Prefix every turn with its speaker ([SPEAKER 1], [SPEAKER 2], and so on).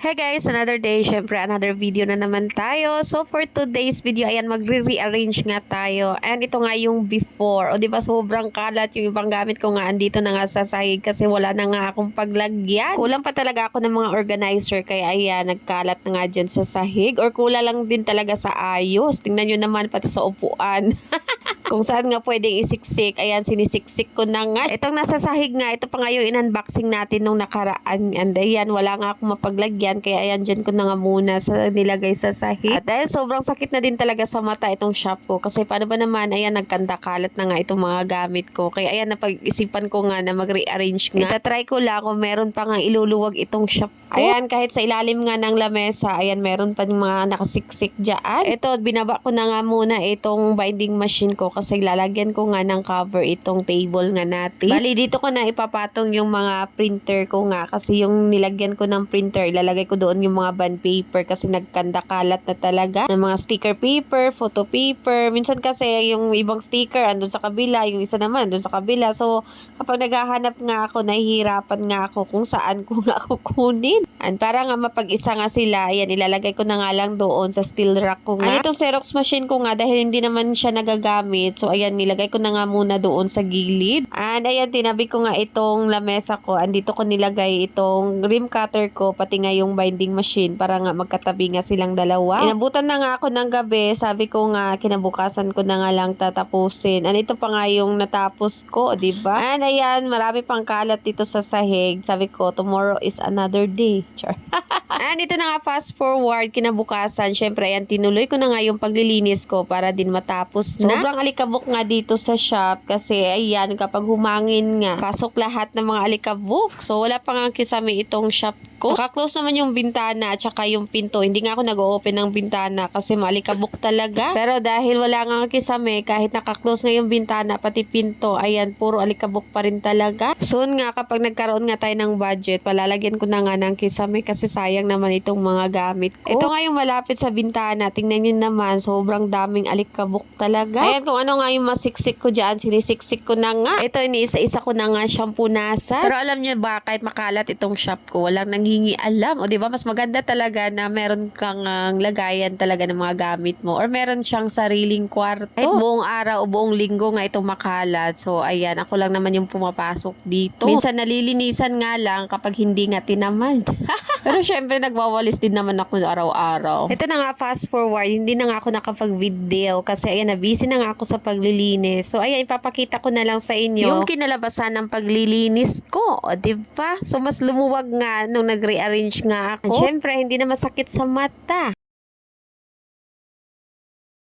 [SPEAKER 1] Hey guys, another day. Syempre, another video na naman tayo. So, for today's video, ayan, magre-rearrange nga tayo. And ito nga yung before. O, di ba, sobrang kalat yung ibang gamit ko nga. Andito na nga sa sahig kasi wala na nga akong paglagyan. Kulang pa talaga ako ng mga organizer. Kaya, ayan, nagkalat na nga dyan sa sahig. Or kulang lang din talaga sa ayos. Tingnan nyo naman pati sa upuan. Kung saan nga pwedeng isiksik. Ayan, sinisiksik ko na nga. Itong nasa sahig nga, ito pa nga yung in-unboxing natin nung nakaraan. And ayan, wala nga akong mapaglagyan. Kaya ayan, dyan ko na nga muna sa nilagay sa sahig. At dahil sobrang sakit na din talaga sa mata itong shop ko. Kasi paano ba naman, ayan, nagkandakalat na nga itong mga gamit ko. Kaya ayan, napag-isipan ko nga na mag-rearrange nga. Itatry ko lang kung meron pa nga iluluwag itong shop ko. Ayan, kahit sa ilalim nga ng lamesa, ayan, meron pa mga nakasiksik dyan. Ito, binaba ko na nga muna itong binding machine ko kasi lalagyan ko nga ng cover itong table nga natin. Bali, dito ko na ipapatong yung mga printer ko nga kasi yung nilagyan ko ng printer, ilalagay ko doon yung mga bond paper kasi nagkandakalat na talaga ng mga sticker paper, photo paper. Minsan kasi yung ibang sticker andun sa kabila, yung isa naman andun sa kabila. So, kapag naghahanap nga ako, nahihirapan nga ako kung saan ko nga kukunin. And para nga mapag-isa nga sila, ayan, ilalagay ko na nga lang doon sa steel rack ko nga. Ay, itong Xerox machine ko nga, dahil hindi naman siya nagagamit, so ayan, nilagay ko na nga muna doon sa gilid. And ayan, tinabi ko nga itong lamesa ko, andito ko nilagay itong rim cutter ko, pati nga yung binding machine, para nga magkatabi nga silang dalawa. Inabutan na nga ako ng gabi, sabi ko nga, kinabukasan ko na nga lang tatapusin. And ito pa nga yung natapos ko, ba? And ayan, marami pang kalat dito sa sahig. Sabi ko, tomorrow is another day. Char. And ito na nga, fast forward, kinabukasan, syempre, ayan, tinuloy ko na nga yung paglilinis ko para din matapos na. Sobrang alikabok nga dito sa shop kasi, ayan, kapag humangin nga, pasok lahat ng mga alikabok. So, wala pa nga kisame itong shop ko. Naka-close naman yung bintana at saka yung pinto. Hindi nga ako nag-open ng bintana kasi malikabok talaga. Pero dahil wala nga kisame, kahit naka-close nga yung bintana, pati pinto, ayan, puro alikabok pa rin talaga. Soon nga, kapag nagkaroon nga tayo ng budget, palalagyan ko na nga ng kisame kasi sayang naman itong mga gamit ko. Ito nga yung malapit sa bintana. Tingnan nyo naman, sobrang daming alikabok talaga. Ayan, kung ano nga yung masiksik ko dyan, sinisiksik ko na nga. Ito, iniisa-isa ko na nga siyang punasan. Pero alam nyo ba, kahit makalat itong shop ko, walang nangingi alam. O, di ba mas maganda talaga na meron kang ang lagayan talaga ng mga gamit mo. Or meron siyang sariling kwarto. Kahit buong araw o buong linggo nga itong makalat. So, ayan, ako lang naman yung pumapasok dito. Minsan nalilinisan nga lang kapag hindi nga tinamad. Pero syempre, nagwawalis din naman ako araw-araw. Ito na nga, fast forward, hindi na nga ako nakapag-video kasi ayan, na busy na nga ako sa paglilinis. So, ayan, ipapakita ko na lang sa inyo yung kinalabasan ng paglilinis ko. O, diba? So, mas lumuwag nga nung nag-rearrange nga ako. At syempre, hindi na masakit sa mata.